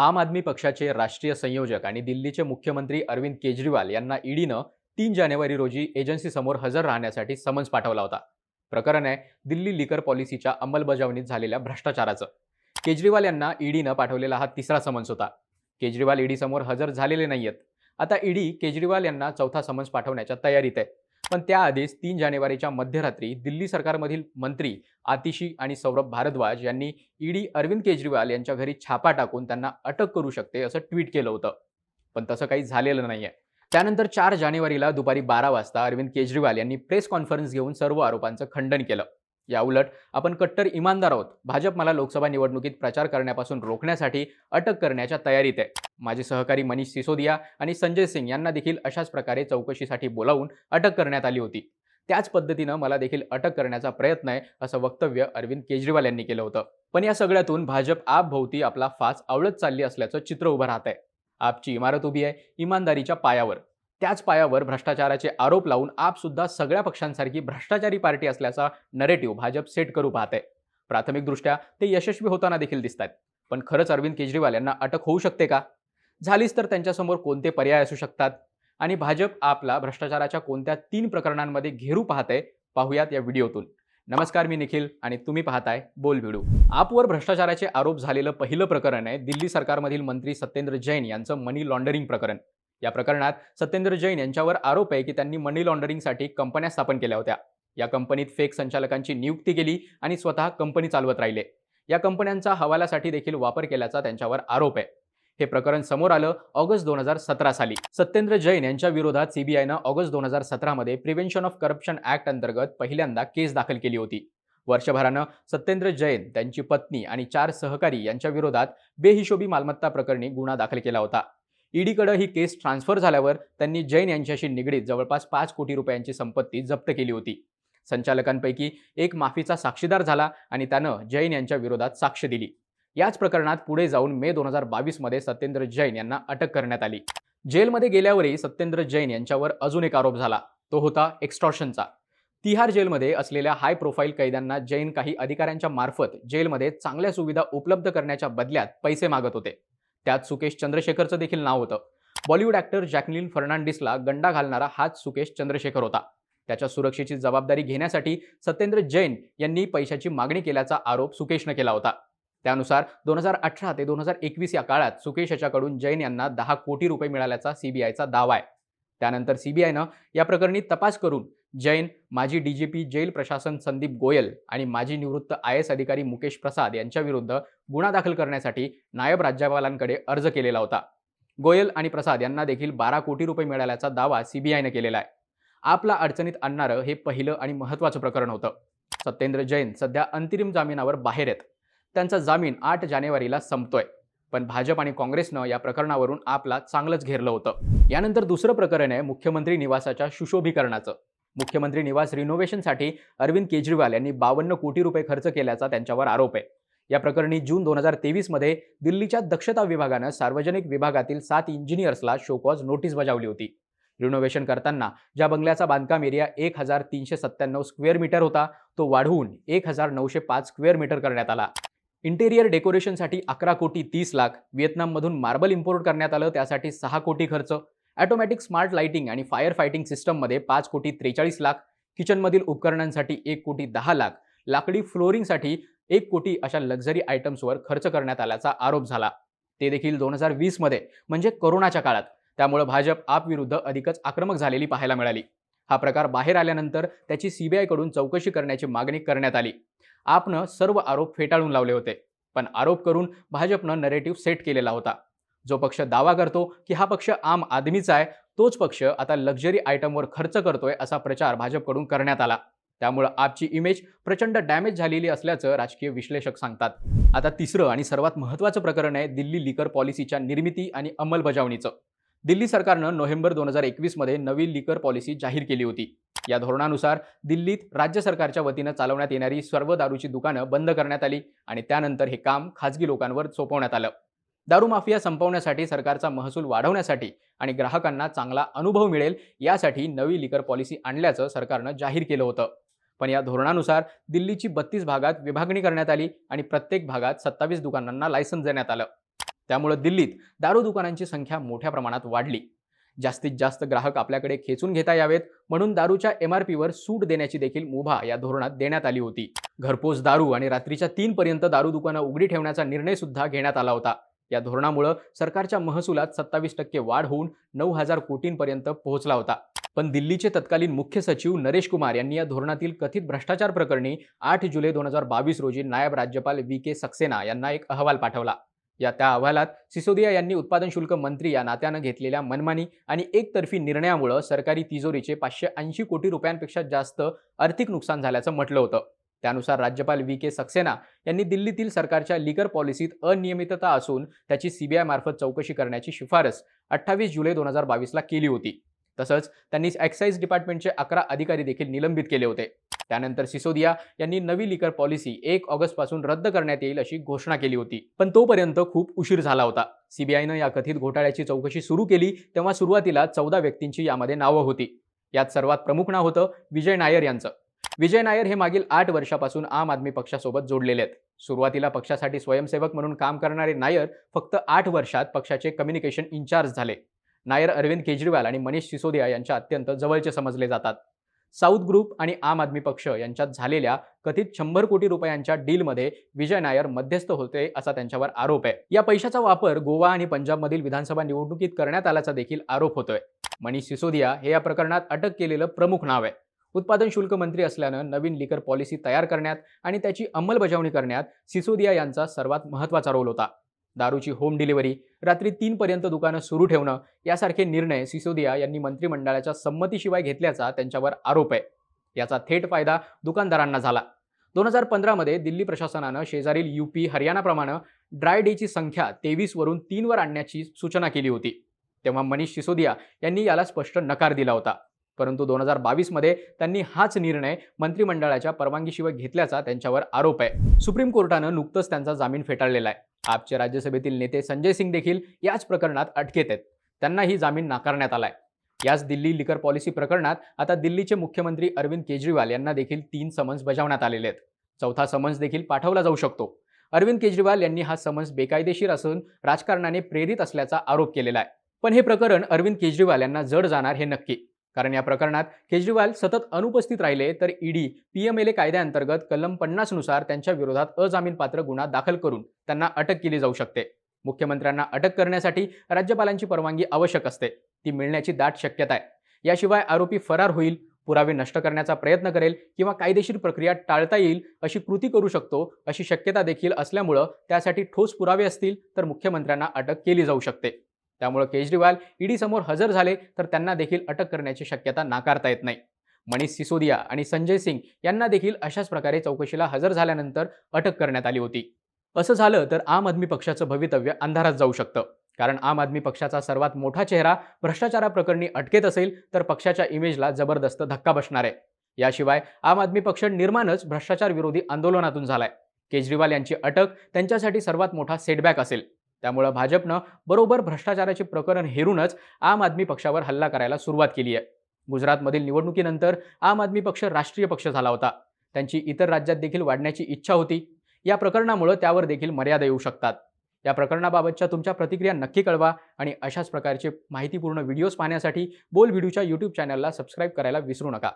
आम आदमी पक्षाचे राष्ट्रीय संयोजक आणि दिल्लीचे मुख्यमंत्री अरविंद केजरीवाल यांना ईडीनं तीन जानेवारी रोजी एजन्सीसमोर हजर राहण्यासाठी समन्स पाठवला होता. प्रकरण आहे दिल्ली लिकर पॉलिसीच्या अंमलबजावणीत झालेल्या भ्रष्टाचाराचं. केजरीवाल यांना ईडीनं पाठवलेला हा तिसरा समन्स होता. केजरीवाल ईडीसमोर हजर झालेले नाहीयेत. आता ईडी केजरीवाल यांना चौथा समन्स पाठवण्याच्या तयारीत आहे. पण त्याआधीच तीन जानेवारीच्या मध्यरात्री दिल्ली सरकारमधील मंत्री आतिशी आणि सौरभ भारद्वाज यांनी ईडी अरविंद केजरीवाल यांच्या घरी छापा टाकून त्यांना अटक करू शकते असं ट्विट केलं होतं. पण तसं काही झालेलं नाहीये. त्यानंतर चार जानेवारीला दुपारी बारा वाजता अरविंद केजरीवाल यांनी प्रेस कॉन्फरन्स घेऊन सर्व आरोपांचं खंडन केलं. याउलट आपण कट्टर इमानदार आहोत. भाजप मला लोकसभा निवडणुकीत प्रचार करण्यापासून रोखण्यासाठी अटक करण्याच्या तयारीत आहे. माझे सहकारी मनीष सिसोदिया आणि संजय सिंग यांना देखील अशाच प्रकारे चौकशीसाठी बोलावून अटक करण्यात आली होती. त्याच पद्धतीनं मला देखील अटक करण्याचा प्रयत्न आहे असं वक्तव्य अरविंद केजरीवाल यांनी केलं होतं. पण या सगळ्यातून भाजप आप भोवती आपला फास आवळत चालली असल्याचं चित्र उभं राहत आहे आपची इमारत उभी आहे इमानदारीच्या पायावर. त्याच पायावर भ्रष्टाचाराचे आरोप लावून आप सुद्धा सगळ्या पक्षांसारखी भ्रष्टाचारी पार्टी असल्याचा नरेटिव्ह भाजप सेट करू पाहते. प्राथमिकदृष्ट्या ते यशस्वी होताना देखील दिसत आहेत पण खरंच अरविंद केजरीवाल यांना अटक होऊ शकते का? झालीच तर त्यांच्यासमोर कोणते पर्याय असू शकतात? आणि भाजप आपला भ्रष्टाचाराच्या कोणत्या तीन प्रकरणांमध्ये घेरू पाहते? पाहूयात या व्हिडिओतून. नमस्कार मी निखिल आणि तुम्ही पाहताय बोल भिडू आपवर भ्रष्टाचाराचे आरोप झालेलं पहिलं प्रकरण आहे दिल्ली सरकारमधील मंत्री सत्येंद्र जैन यांचं मनी लॉन्डरिंग प्रकरण. या प्रकरणात सत्येंद्र जैन यांच्यावर आरोप आहे की त्यांनी मनी लॉन्डरिंगसाठी कंपन्या स्थापन केल्या होत्या. या कंपनीत फेक संचालकांची नियुक्ती केली आणि स्वतः कंपनी चालवत राहिले. या कंपन्यांचा हवालासाठी देखील वापर केल्याचा त्यांच्यावर आरोप आहे. हे प्रकरण समोर आलं ऑगस्ट दोन हजार सतरा साली. सत्येंद्र जैन यांच्या विरोधात सीबीआयनं ऑगस्ट दोन हजार सतरामध्ये प्रिव्हेन्शन ऑफ करप्शन ऍक्ट अंतर्गत पहिल्यांदा केस दाखल केली होती. वर्षभरानं सत्येंद्र जैन त्यांची पत्नी आणि चार सहकारी यांच्या विरोधात बेहिशोबी मालमत्ता प्रकरणी गुन्हा दाखल केला होता. ईडीकडे ही केस ट्रान्सफर झाल्यावर त्यांनी जैन यांच्याशी निगडीत जवळपास पाच कोटी रुपयांची संपत्ती जप्त केली होती. संचालकांपैकी एक माफीचा साक्षीदार झाला आणि त्यानं जैन यांच्या विरोधात साक्ष दिली. याच प्रकरणात पुढे जाऊन मे दोन हजार बावीसमध्ये सत्येंद्र जैन यांना अटक करण्यात आली. जेलमध्ये गेल्यावरही सत्येंद्र जैन यांच्यावर अजून एक आरोप झाला. तो होता एक्स्टॉर्शनचा. तिहार जेलमध्ये असलेल्या हाय प्रोफाईल कैद्यांना जैन काही अधिकाऱ्यांच्या मार्फत जेलमध्ये चांगल्या सुविधा उपलब्ध करण्याच्या बदल्यात पैसे मागत होते. त्यात सुकेश चंद्रशेखरचं देखील नाव होतं. बॉलिवूड ॲक्टर जॅकलिन फर्नांडिसला गंडा घालणारा हाच सुकेश चंद्रशेखर होता. त्याच्या सुरक्षेची जबाबदारी घेण्यासाठी सत्येंद्र जैन यांनी पैशाची मागणी केल्याचा आरोप सुकेशनं केला होता. त्यानुसार दोन हजार अठरा ते दोन हजार एकवीस या काळात सुकेश याच्याकडून जैन यांना दहा कोटी रुपये मिळाल्याचा सीबीआयचा दावा आहे. त्यानंतर सीबीआयनं या प्रकरणी तपास करून जैन माजी डीजीपी जेल प्रशासन संदीप गोयल आणि माजी निवृत्त आय एस अधिकारी मुकेश प्रसाद यांच्या विरुद्ध गुन्हा दाखल करण्यासाठी नायब राज्यपालांकडे अर्ज केलेला होता. गोयल आणि प्रसाद यांना देखील बारा कोटी रुपये मिळाल्याचा दावा सीबीआयनं केलेला आहे. आपला अडचणीत आणणारं हे पहिलं आणि महत्त्वाचं प्रकरण होतं. सत्येंद्र जैन सध्या अंतरिम जामिनावर बाहेर आहेत. त्यांचा जामीन आठ जानेवारीला संपतोय. पण भाजप आणि काँग्रेसनं या प्रकरणावरून आपला चांगलंच घेरलं होतं. यानंतर दुसरं प्रकरण आहे मुख्यमंत्री निवासाच्या सुशोभीकरणाचं. मुख्यमंत्री निवास रिनोव्हेशनसाठी अरविंद केजरीवाल यांनी बावन्न कोटी रुपये खर्च केल्याचा त्यांच्यावर आरोप आहे. या प्रकरणी जून दोन हजार तेवीसमध्ये दिल्लीच्या दक्षता विभागानं सार्वजनिक विभागातील सात इंजिनियर्सला शोकॉज नोटीस बजावली होती. रिनोव्हेशन करताना ज्या बंगल्याचा बांधकाम एरिया एक हजार तीनशे सत्त्याण्णव स्क्वेअर मीटर होता तो वाढवून एक हजार नऊशे पाच स्क्वेअर मीटर करण्यात आला. इंटेरियर डेकोरेशनसाठी अकरा कोटी तीस लाख व्हिएतनाममधून मार्बल इम्पोर्ट करण्यात आलं त्यासाठी सहा कोटी खर्च. ॲटोमॅटिक स्मार्ट लाइटिंग आणि फायर फायटिंग सिस्टममध्ये पाच कोटी त्रेचाळीस लाख किचनमधील उपकरणांसाठी एक कोटी दहा लाख. लाकडी फ्लोरिंगसाठी एक कोटी अशा लक्झरी आयटम्सवर खर्च करण्यात आल्याचा आरोप झाला. ते देखील दोन हजार वीसमध्ये म्हणजे कोरोनाच्या काळात. त्यामुळे भाजप आप विरुद्ध अधिकच आक्रमक झालेली पाहायला मिळाली. हा प्रकार बाहेर आल्यानंतर त्याची सीबीआयकडून चौकशी करण्याची मागणी करण्यात आली. आपनं सर्व आरोप फेटाळून लावले होते. पण आरोप करून भाजपनं नरेटिव्ह सेट केलेला होता. जो पक्ष दावा करतो की हा पक्ष आम आदमीचा आहे तोच पक्ष आता लक्झरी आयटमवर खर्च करतोय असा प्रचार भाजपकडून करण्यात आला. त्यामुळं आपची इमेज प्रचंड डॅमेज झालेली असल्याचं राजकीय विश्लेषक सांगतात. आता तिसरं आणि सर्वात महत्त्वाचं प्रकरण आहे दिल्ली लिकर पॉलिसीच्या निर्मिती आणि अंमलबजावणीचं. दिल्ली सरकारनं नोव्हेंबर दोन हजार एकवीसमध्ये नवी लिकर पॉलिसी जाहीर केली होती. या धोरणानुसार दिल्लीत राज्य सरकारच्या वतीनं चालवण्यात येणारी सर्व दारूची दुकानं बंद करण्यात आली आणि त्यानंतर हे काम खाजगी लोकांवर सोपवण्यात आलं. दारू माफिया संपवण्यासाठी सरकारचा महसूल वाढवण्यासाठी आणि ग्राहकांना चांगला अनुभव मिळेल यासाठी नवी लिकर पॉलिसी आणल्याचं सरकारनं जाहीर केलं होतं. पण या धोरणानुसार दिल्लीची बत्तीस भागात विभागणी करण्यात आली आणि प्रत्येक भागात सत्तावीस दुकानांना लायसन्स देण्यात आलं. त्यामुळं दिल्लीत दारू दुकानांची संख्या मोठ्या प्रमाणात वाढली. जास्तीत जास्त ग्राहक आपल्याकडे खेचून घेता यावेत म्हणून दारूच्या एम आर पीवर सूट देण्याची देखील मुभा या धोरणात देण्यात आली होती. घरपोच दारू आणि रात्रीच्या तीनपर्यंत दारू दुकानं उघडी ठेवण्याचा निर्णय सुद्धा घेण्यात आला होता. या धोरणामुळं सरकारच्या महसुलात सत्तावीस टक्के वाढ होऊन नऊ हजार कोटींपर्यंत पोहोचला होता. पण दिल्लीचे तत्कालीन मुख्य सचिव नरेश कुमार यांनी या धोरणातील कथित भ्रष्टाचार प्रकरणी आठ जुलै दोन हजार बावीस रोजी नायब राज्यपाल व्ही के सक्सेना यांना एक अहवाल पाठवला. या त्या अहवालात सिसोदिया यांनी उत्पादन शुल्क मंत्री या नात्यानं घेतलेल्या मनमानी आणि एकतर्फी निर्णयामुळं सरकारी तिजोरीचे पाचशे ऐंशी कोटी रुपयांपेक्षा जास्त आर्थिक नुकसान झाल्याचं म्हटलं होतं. त्यानुसार राज्यपाल व्ही के सक्सेना यांनी दिल्लीतील सरकारच्या लिकर पॉलिसीत अनियमितता असून त्याची सीबीआय मार्फत चौकशी करण्याची शिफारस अठ्ठावीस जुलै दोन हजार बावीसला केली होती. तसंच त्यांनी एक्साईज डिपार्टमेंटचे अकरा अधिकारी देखील निलंबित केले होते. त्यानंतर सिसोदिया यांनी नवी लिकर पॉलिसी एक ऑगस्टपासून रद्द करण्यात येईल अशी घोषणा केली होती. पण तोपर्यंत खूप उशीर झाला होता. सीबीआयनं या कथित घोटाळ्याची चौकशी सुरू केली तेव्हा सुरुवातीला चौदा व्यक्तींची यामध्ये नावं होती. यात सर्वात प्रमुख नाव होतं विजय नायर यांचं. विजय नायर हे मागील आठ वर्षापासून आम आदमी पक्षासोबत जोडलेले आहेत. सुरुवातीला पक्षासाठी स्वयंसेवक म्हणून काम करणारे नायर फक्त आठ वर्षात पक्षाचे कम्युनिकेशन इन्चार्ज झाले. नायर अरविंद केजरीवाल आणि मनीष सिसोदिया यांच्या अत्यंत जवळचे समजले जातात. साऊथ ग्रुप आणि आम आदमी पक्ष यांच्यात झालेल्या कथित शंभर कोटी रुपयांच्या डीलमध्ये विजय नायर मध्यस्थ होते असा त्यांच्यावर आरोप आहे. या पैशाचा वापर गोवा आणि पंजाबमधील विधानसभा निवडणुकीत करण्यात आल्याचा देखील आरोप होतोय. मनीष सिसोदिया हे या प्रकरणात अटक केलेलं प्रमुख नाव आहे. उत्पादन शुल्क मंत्री असल्यानं नवीन लिकर पॉलिसी तयार करण्यात आणि त्याची अंमलबजावणी करण्यात सिसोदिया यांचा सर्वात महत्त्वाचा रोल होता. दारूची होम डिलिव्हरी रात्री तीनपर्यंत दुकानं सुरू ठेवणं यासारखे निर्णय सिसोदिया यांनी मंत्रिमंडळाच्या संमतीशिवाय घेतल्याचा त्यांच्यावर आरोप आहे. याचा थेट फायदा दुकानदारांना झाला. दोन हजार पंधरामध्ये दिल्ली प्रशासनानं शेजारील यूपी हरियाणाप्रमाणे ड्राय डेची संख्या तेवीसवरून तीनवर आणण्याची सूचना केली होती. तेव्हा मनीष सिसोदिया यांनी याला स्पष्ट नकार दिला होता. परंतु दोन हजार बावीसमध्ये त्यांनी हाच निर्णय मंत्रिमंडळाच्या परवानगीशिवाय घेतल्याचा त्यांच्यावर आरोप आहे. सुप्रीम कोर्टानं नुकतंच त्यांचा जामीन फेटाळलेला आहे. आपचे राज्यसभेतील नेते संजय सिंग देखील याच प्रकरणात अटकेत आहेत. त्यांनाही जामीन नाकारण्यात आलाय. याच दिल्ली लिकर पॉलिसी प्रकरणात आता दिल्लीचे मुख्यमंत्री अरविंद केजरीवाल यांना देखील तीन समन्स बजावण्यात आलेले आहेत. चौथा समन्स देखील पाठवला जाऊ शकतो. अरविंद केजरीवाल यांनी हा समन्स बेकायदेशीर असून राजकारणाने प्रेरित असल्याचा आरोप केलेला आहे. पण हे प्रकरण अरविंद केजरीवाल यांना जड जाणार हे नक्की. कारण या प्रकरणात केजरीवाल सतत अनुपस्थित राहिले तर ईडी पीएमएलए कायद्याअंतर्गत कलम पन्नासनुसार त्यांच्या विरोधात अजामीनपात्र गुन्हा दाखल करून त्यांना अटक केली जाऊ शकते. मुख्यमंत्र्यांना अटक करण्यासाठी राज्यपालांची परवानगी आवश्यक असते. ती मिळण्याची दाट शक्यता आहे. याशिवाय आरोपी फरार होईल पुरावे नष्ट करण्याचा प्रयत्न करेल किंवा कायदेशीर प्रक्रिया टाळता येईल अशी कृती करू शकतो अशी शक्यता देखील असल्यामुळं त्यासाठी ठोस पुरावे असतील तर मुख्यमंत्र्यांना अटक केली जाऊ शकते. त्यामुळे केजरीवाल ईडी समोर हजर झाले तर त्यांना देखील अटक करण्याची शक्यता नाकारता येत नाही. मनीष सिसोदिया आणि संजय सिंग यांना देखील अशाच प्रकारे चौकशीला हजर झाल्यानंतर अटक करण्यात आली होती. असं झालं तर आम आदमी पक्षाचं भवितव्य अंधारात जाऊ शकतं. कारण आम आदमी पक्षाचा सर्वात मोठा चेहरा भ्रष्टाचाराप्रकरणी अटकेत असेल तर पक्षाच्या इमेजला जबरदस्त धक्का बसणार आहे. याशिवाय आम आदमी पक्ष निर्माणच भ्रष्टाचार विरोधी आंदोलनातून झालाय. केजरीवाल यांची अटक त्यांच्यासाठी सर्वात मोठा सेटबॅक असेल. त्यामुळं भाजपनं बरोबर भ्रष्टाचाराचे प्रकरण हेरूनच आम आदमी पक्षावर हल्ला करायला सुरुवात केली आहे. गुजरातमधील निवडणुकीनंतर आम आदमी पक्ष राष्ट्रीय पक्ष झाला होता. त्यांची इतर राज्यात देखील वाढण्याची इच्छा होती. या प्रकरणामुळे त्यावर देखील मर्यादा येऊ शकतात. या प्रकरणाबाबतच्या तुमच्या प्रतिक्रिया नक्की कळवा आणि अशाच प्रकारचे माहितीपूर्ण व्हिडिओज पाहण्यासाठी बोल व्हिडिओच्या यूट्यूब चॅनलला सबस्क्राईब करायला विसरू नका.